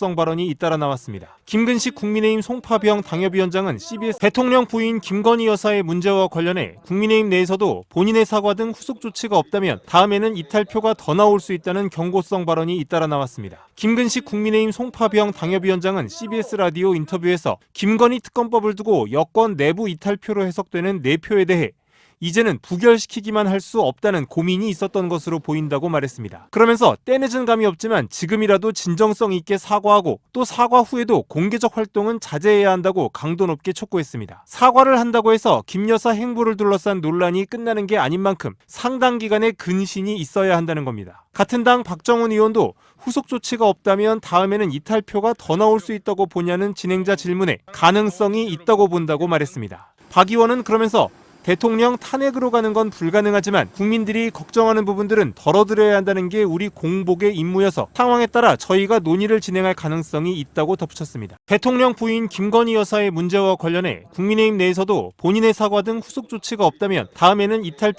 경고성 발언이 잇따라 나왔습니다. 김근식 국민의힘 송파병 당협위원장은 CBS 대통령 부인 김건희 여사의 문제와 관련해 국민의힘 내에서도 본인의 사과 등 후속 조치가 없다면 다음에는 이탈표가 더 나올 수 있다는 경고성 발언이 잇따라 나왔습니다. 김근식 국민의힘 송파병 당협위원장은 CBS 라디오 인터뷰에서 김건희 특검법을 두고 여권 내부 이탈표로 해석되는 내표에 대해 이제는 부결시키기만 할 수 없다는 고민이 있었던 것으로 보인다고 말했습니다. 그러면서 때늦은 감이 없지만 지금이라도 진정성 있게 사과하고 또 사과 후에도 공개적 활동은 자제해야 한다고 강도 높게 촉구했습니다. 사과를 한다고 해서 김 여사 행보를 둘러싼 논란이 끝나는 게 아닌 만큼 상당 기간의 근신이 있어야 한다는 겁니다. 같은 당 박정훈 의원도 후속 조치가 없다면 다음에는 이탈표가 더 나올 수 있다고 보냐는 진행자 질문에 가능성이 있다고 본다고 말했습니다. 박 의원은 그러면서 대통령 탄핵으로 가는 건 불가능하지만 국민들이 걱정하는 부분들은 덜어드려야 한다는 게 우리 공복의 임무여서 상황에 따라 저희가 논의를 진행할 가능성이 있다고 덧붙였습니다. 대통령 부인 김건희 여사의 문제와 관련해 국민의힘 내에서도 본인의 사과 등 후속 조치가 없다면 다음에는 이탈표